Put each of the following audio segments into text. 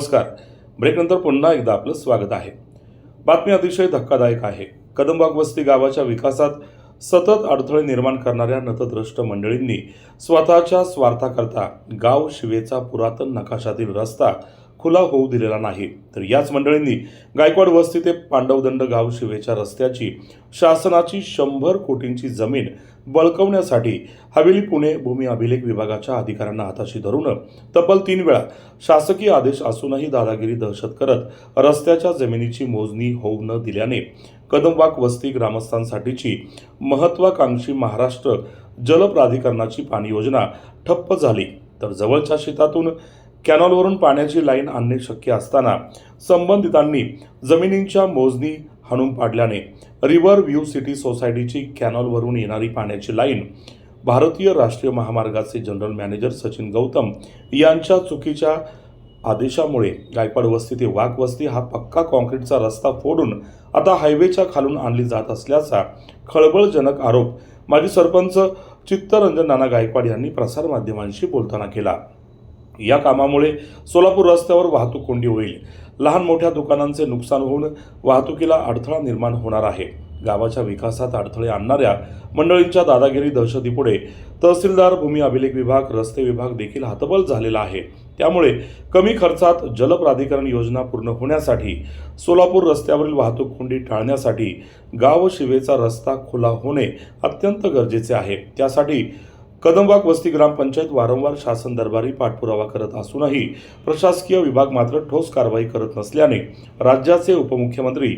नमस्कार. ब्रेकनंतर पुन्हा एकदा आपलं स्वागत आहे. बातमी अतिशय धक्कादायक आहे. कदमबाग वस्ती गावाच्या विकासात सतत अडथळे निर्माण करणाऱ्या नतद्रष्ट मंडळींनी स्वतःच्या स्वार्थाकरता गाव शिवेचा पुरातन नकाशातील रस्ता खुला होऊ दिलेला नाही. तर याच मंडळींनी गायकवाड वस्ती ते पांडवदंड गाव शिवेच्या रस्त्याची शासनाची शंभर कोटींची जमीन बळकवण्यासाठी हवेली पुणे भूमी अभिलेख विभागाच्या अधिकाऱ्यांना हाताशी धरून तब्बल तीन वेळा शासकीय आदेश असूनही दादागिरी दहशत करत रस्त्याच्या जमिनीची मोजणी होऊ न दिल्याने कदमवाक वस्ती ग्रामस्थांसाठीची महत्वाकांक्षी महाराष्ट्र जल प्राधिकरणाची पाणी योजना ठप्प झाली. तर जवळच्या शेतातून कॅनॉलवरून पाण्याची लाईन आणणे शक्य असताना संबंधितांनी जमिनींच्या मोजणी हाणून पाडल्याने रिव्हर व्ह्यू सिटी सोसायटीची कॅनॉलवरून येणारी पाण्याची लाईन भारतीय राष्ट्रीय महामार्गाचे जनरल मॅनेजर सचिन गौतम यांच्या चुकीच्या आदेशामुळे गायकवाड वस्ती ते वाघ वस्ती हा पक्का कॉन्क्रीटचा रस्ता फोडून आता हायवेच्या खालून आणली जात असल्याचा खळबळजनक आरोप माजी सरपंच चित्तरंजन नाना गायकवाड यांनी प्रसारमाध्यमांशी बोलताना केला. या कामामुळे सोलापूर रस्त्यावर वाहतूक कोंडी होईल. लहान मोठ्या दुकानांचे नुकसान होऊन वाहतुकीला अडथळा निर्माण होणार आहे. गावाच्या विकासात अडथळे आणणाऱ्या मंडळींच्या दादागिरी दहशतीपुढे तहसीलदार भूमी अभिलेख विभाग रस्ते विभाग देखील हतबल झालेला आहे. त्यामुळे कमी खर्चात जलप्राधिकरण योजना पूर्ण होण्यासाठी सोलापूर रस्त्यावरील वाहतूक कोंडी टाळण्यासाठी गाव शिवेचा रस्ता खुला होणे अत्यंत गरजेचे आहे. त्यासाठी कदमबाग वस्ती ग्रामपंचायत वारंवार शासन दरबारी पाठपुरावा करत असूनही प्रशासकीय विभाग मात्र ठोस कारवाई करत नसल्याने राज्याचे उपमुख्यमंत्री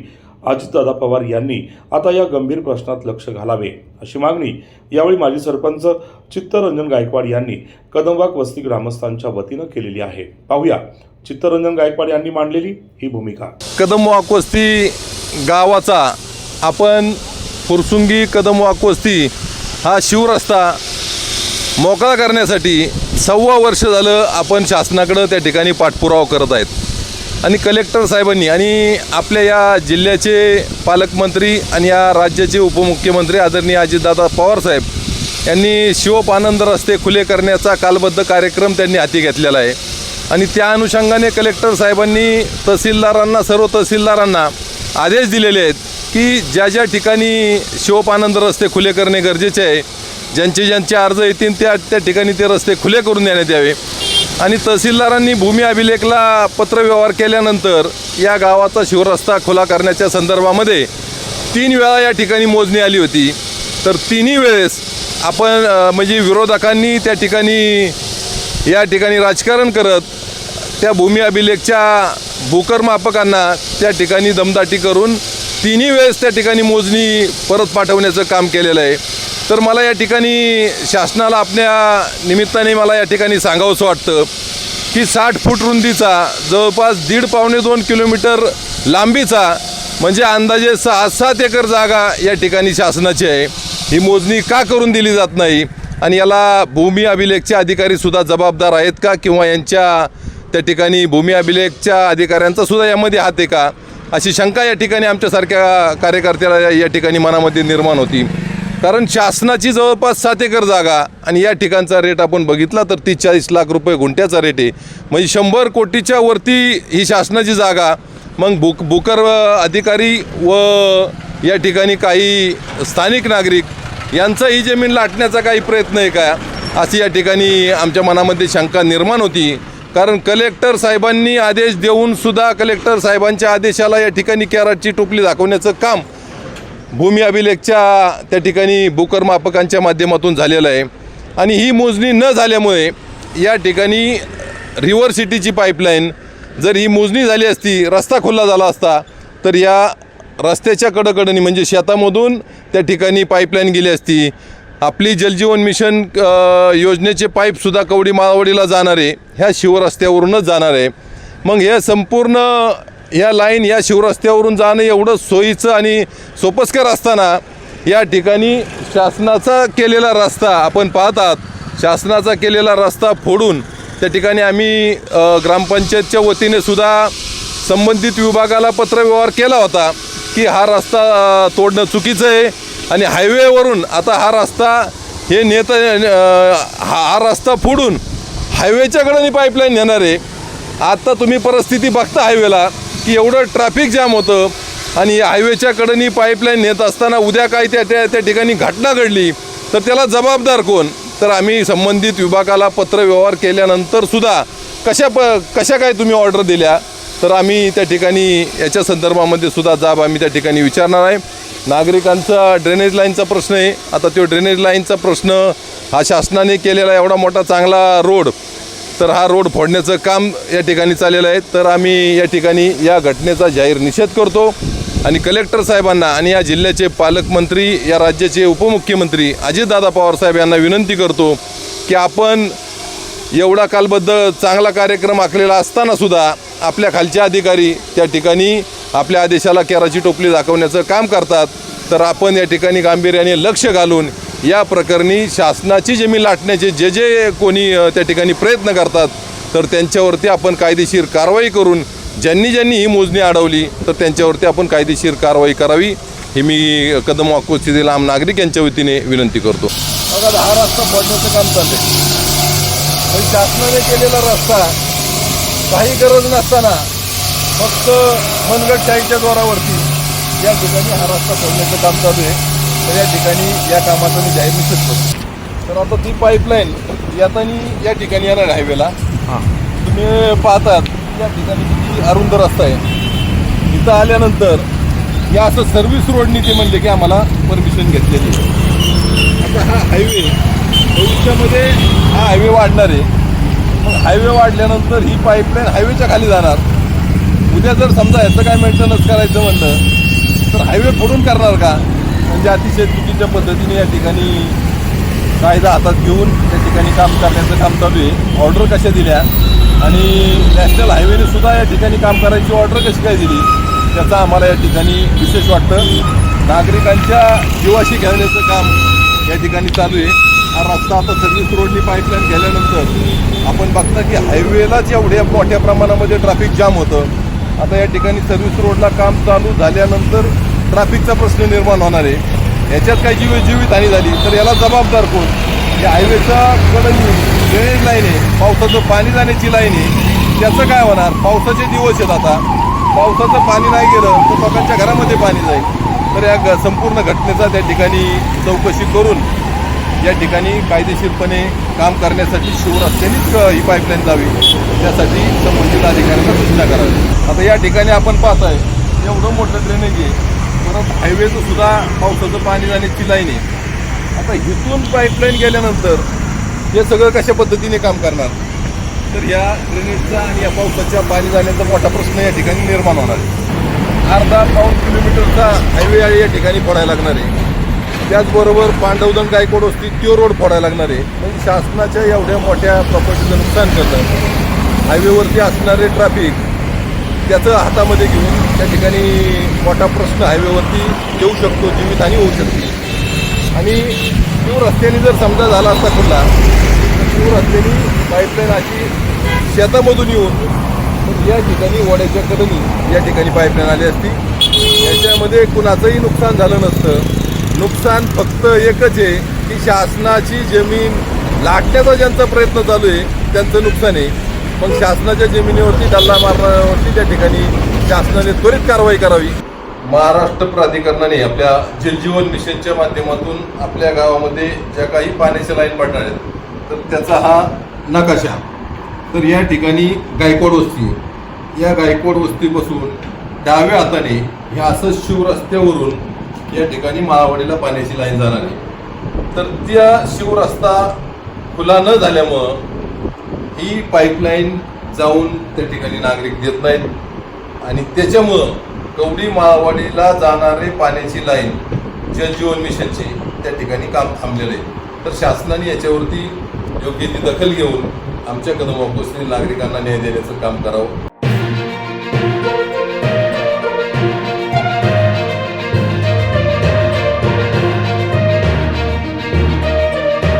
अजितदादा पवार यांनी आता या गंभीर प्रश्नात लक्ष घालावे अशी मागणी यावेळी माजी सरपंच चित्तरंजन गायकवाड यांनी कदमबाग वस्ती ग्रामस्थांच्या वतीनं केलेली आहे. पाहूया. चित्तरंजन गायकवाड यांनी मांडलेली ही भूमिका. कदमवाक वस्ती गावाचा आपण फुरसुंगी कदमवाक वस्ती हा शिवरस्ता मोकळा करण्यासाठी सव्वा वर्ष झालं आपण शासनाकडं त्या ठिकाणी पाठपुरावा करत आहेत. आणि कलेक्टर साहेबांनी आणि आपल्या या जिल्ह्याचे पालकमंत्री आणि या राज्याचे उपमुख्यमंत्री आदरणीय अजितदादा पवार साहेब यांनी शिवपानंद रस्ते खुले करण्याचा कालबद्ध कार्यक्रम त्यांनी हाती घेतलेला आहे. आणि त्या अनुषंगाने कलेक्टर साहेबांनी तहसीलदारांना सर्व तहसीलदारांना आदेश दिलेले आहेत की ज्या ज्या ठिकाणी शिवपानंद रस्ते खुले करणे गरजेचे आहे ज्यांचे ज्यांचे अर्ज येतील त्या त्या ठिकाणी ते रस्ते खुले करून देण्यात यावे. आणि तहसीलदारांनी भूमी अभिलेखला पत्रव्यवहार केल्यानंतर या गावाचा शिवरस्ता खुला करण्याच्या संदर्भामध्ये तीन वेळा या ठिकाणी मोजणी आली होती. तर तिन्ही वेळेस आपण म्हणजे विरोधकांनी त्या ठिकाणी या ठिकाणी राजकारण करत त्या भूमी अभिलेखच्या भूकरमापकांना त्या ठिकाणी दमदाटी करून तिन्ही वेळेस त्या ठिकाणी मोजणी परत पाठवण्याचं काम केलेलं आहे. तर मला या ठिकाणी शासनाला आपल्या निमित्ताने मला या ठिकाणी सांगावंसं वाटतं की साठ फूट रुंदीचा जवळपास दीड पावणे दोन किलोमीटर लांबीचा म्हणजे अंदाजे सहा सात एकर जागा या ठिकाणी शासनाची आहे. ही मोजणी का करून दिली जात नाही? आणि याला भूमी अभिलेखचे अधिकारीसुद्धा जबाबदार आहेत का? किंवा यांच्या त्या ठिकाणी भूमी अभिलेखच्या अधिकाऱ्यांचा सुद्धा यामध्ये हात आहे का? अशी शंका या ठिकाणी आमच्यासारख्या कार्यकर्त्याला या- ठिकाणी मनामध्ये निर्माण होती. कारण शासनाची जवळपास सात एकर जागा आणि या ठिकाणचा रेट आपण बघितला तर ती चाळीस लाख रुपये गुंठ्याचा रेट आहे. म्हणजे शंभर कोटीच्या वरती ही शासनाची जागा मग बुक बुकर अधिकारी व या ठिकाणी काही स्थानिक नागरिक यांचा ही जमीन लाटण्याचा काही प्रयत्न आहे का? अशी या ठिकाणी आमच्या मनामध्ये शंका निर्माण होती. कारण कलेक्टर साहेबांनी आदेश देऊन सुद्धा कलेक्टर साहेबांच्या आदेशाला या ठिकाणी कॅरटची टोपली दाखवण्याचं काम भूमी अभिलेखच्या त्या ठिकाणी बुकर मापकांच्या माध्यमातून झालेलं आहे. आणि ही मोजणी न झाल्यामुळे या ठिकाणी रिव्हर सिटीची पाईपलाईन जर ही मोजणी झाली असती रस्ता खुला झाला असता तर या रस्त्याच्या कडकडणी म्हणजे शेतामधून त्या ठिकाणी पाईपलाईन गेली असती. आपली जलजीवन मिशन योजनेचे पाईपसुद्धा कवडी माळवडीला जाणार आहे ह्या शिवरस्त्यावरूनच जाणार आहे. मग हे संपूर्ण या लाईन या शिवरस्त्यावरून जाणं एवढं सोयीचं आणि सोपस्कर असताना या ठिकाणी शासनाचा केलेला रस्ता आपण पाहतात शासनाचा केलेला रस्ता फोडून त्या ठिकाणी आम्ही ग्रामपंचायतच्या वतीने सुद्धा संबंधित विभागाला पत्रव्यवहार केला होता की हा रस्ता तोडणं चुकीचं आहे. आणि हायवेवरून आता हा रस्ता हे नेत हा हा रस्ता फोडून हायवेच्याकडे पाईपलाईन नेणार आहे आत्ता तुम्ही परिस्थिती बघता हायवेला की एवढं ट्रॅफिक जाम होतं आणि हायवेच्याकडं पाईपलाईन नेत असताना उद्या काय त्या त्या त्या ठिकाणी घटना घडली तर त्याला जबाबदार कोण? तर आम्ही संबंधित विभागाला पत्रव्यवहार केल्यानंतर सुद्धा कशा प कशा काय तुम्ही ऑर्डर दिल्या तर आम्ही त्या ठिकाणी याच्या संदर्भामध्ये सुद्धा जाब आम्ही त्या ठिकाणी विचारणार आहे. नागरिकांचा ड्रेनेज लाईनचा प्रश्न आहे. आता तो ड्रेनेज लाईनचा प्रश्न हा शासनाने केलेला एवढा मोठा चांगला रोड तर हा रोड फोडण्याचं काम या ठिकाणी चाललेलं आहे. तर आम्ही या ठिकाणी या घटनेचा जाहीर निषेध करतो. आणि कलेक्टर साहेबांना आणि या जिल्ह्याचे पालकमंत्री या राज्याचे उपमुख्यमंत्री अजितदादा पवार साहेब यांना विनंती करतो की आपण एवढा कालबद्ध चांगला कार्यक्रम आखलेला असतानासुद्धा आपल्या खालचे अधिकारी त्या ठिकाणी आपल्या आदेशाला केराची टोपली दाखवण्याचं काम करतात. तर आपण या ठिकाणी गांभीर्याने लक्ष घालून या प्रकरणी शासनाची जमीन लाटण्याचे जे जे कोणी त्या ठिकाणी प्रयत्न करतात तर त्यांच्यावरती आपण कायदेशीर कारवाई करून ज्यांनी ज्यांनी ही मोजणी अडवली तर त्यांच्यावरती आपण कायदेशीर कारवाई करावी. हे मी कदम वाकोस्थितील आम नागरिक यांच्या वतीने विनंती करतो. बघा हा रस्ता फोडण्याचं काम चालले पण शासनाने केलेला रस्ता काही गरज नसताना फक्त मनगटशाहीच्या द्वारावरती या ठिकाणी हा रस्ता फोडण्याचं काम चालू आहे. तर या ठिकाणी या कामाचा मी जाहीर निषेध करतो. तर आता ती पाईपलाईन येताना या ठिकाणी येणार हायवेला तुम्ही पाहतात या ठिकाणी किती अरुंद रस्ता आहे. इथं आल्यानंतर या असं सर्व्हिस रोडनी ते म्हणले की आम्हाला परमिशन घेतलेली आहे. आता हा हायवे भविष्यामध्ये हा हायवे वाढणार आहे. मग हायवे वाढल्यानंतर ही पाईपलाईन हायवेच्या खाली जाणार. उद्या जर समजा याचं काय मेंटेनन्स करायचं म्हणलं तर हायवे फोडून करणार का? म्हणजे अतिशय चुकीच्या पद्धतीने या ठिकाणी कायदा हातात घेऊन त्या ठिकाणी काम करण्याचं काम चालू आहे. ऑर्डर कशा दिल्या? आणि नॅशनल हायवेने सुद्धा या ठिकाणी काम करायची ऑर्डर कशी काय दिली? त्याचा आम्हाला या ठिकाणी विशेष वाटतं. नागरिकांच्या जीवाशी घेण्याचं काम या ठिकाणी चालू आहे. हा रस्ता आता सर्व्हिस रोडनी पाईपलाईन गेल्यानंतर आपण बघता की हायवेलाच एवढ्या मोठ्या प्रमाणामध्ये ट्रॅफिक जाम होतं. आता या ठिकाणी सर्व्हिस रोडला काम चालू झाल्यानंतर ट्रॅफिकचा प्रश्न निर्माण होणार आहे. याच्यात काही जीव जीवितहानी झाली. तर याला जबाबदार कोण? या हायवेचा कडनी ड्रेनेज लाईन आहे. पावसाचं पाणी जाण्याची लाईन आहे. त्याचं काय होणार? पावसाचे दिवस आहेत आता. पावसाचं पाणी नाही गेलं तर लोकांच्या घरामध्ये पाणी जाईल. तर या ग- संपूर्ण घटनेचा त्या ठिकाणी चौकशी करून या ठिकाणी कायदेशीरपणे काम करण्यासाठी शिवरस्त्यानेच अ, ही पाईपलाईन जावी. त्यासाठी संबंधित अधिकाऱ्यांना सूचना करावी. आता या ठिकाणी आपण पाहताय एवढं मोठं ड्रेनेज आहे. परत हायवेचं सुद्धा पावसाचं पाणी जाण्याची लाईन आहे. आता इथून पाईपलाईन गेल्यानंतर हे सगळं कशा पद्धतीने काम करणार? तर या ड्रेनेजचा आणि या पावसाच्या पाणी जाण्याचा मोठा प्रश्न या ठिकाणी निर्माण होणार आहे. अर्धा पाऊण किलोमीटरचा हायवे या ठिकाणी फोडायला लागणार आहे. त्याचबरोबर पांडवधन गायकवाड असतील त्यो रोड फोडायला लागणार. आहे म्हणजे शासनाच्या एवढ्या मोठ्या प्रॉपर्टीचं नुकसान करतं हायवेवरती असणारे ट्रॅफिक त्याचं हातामध्ये घेऊन त्या ठिकाणी मोठा प्रश्न हायवेवरती येऊ शकतो जीवितहानी होऊ शकते. आणि शिव रस्त्याने जर समजा झाला असता खुला तर शिव रस्त्याने पाईपलाईन अशी शेतामधून येऊन या ठिकाणी वड्याच्या कडनी या ठिकाणी पाईपलाईन आली असती. याच्यामध्ये कुणाचंही नुकसान झालं नसतं. नुकसान फक्त एकच आहे की शासनाची जमीन लाटण्याचा ज्यांचा प्रयत्न चालू आहे त्यांचं नुकसान आहे. पण शासनाच्या जमिनीवरती डल्ला मारण्यावरती त्या ठिकाणी शासनाने त्वरित कारवाई करावी. महाराष्ट्र प्राधिकरणाने आपल्या जलजीवन मिशनच्या माध्यमातून आपल्या गावामध्ये ज्या काही पाण्याच्या लाईन पडणार आहेत तर त्याचा हा नकाशा. तर या ठिकाणी गायकवाड वस्ती या गायकवाड वस्तीपासून डाव्या हाताने ह्या असं शिव रस्त्यावरून या ठिकाणी माळावाडीला पाण्याची लाईन जाणार आहे. तर त्या शिवरस्ता खुला न झाल्यामुळं ही पाईपलाईन जाऊन त्या ठिकाणी नागरिक देत नाहीत. आणि त्याच्यामुळं कवडी माळावाडीला जाणारे पाण्याची लाईन जलजीवन मिशनची त्या ठिकाणी काम थांबलेलं आहे. तर शासनाने याच्यावरती योग्य ती दखल घेऊन आमच्या कदम नागरिकांना न्याय देण्याचं काम करावं.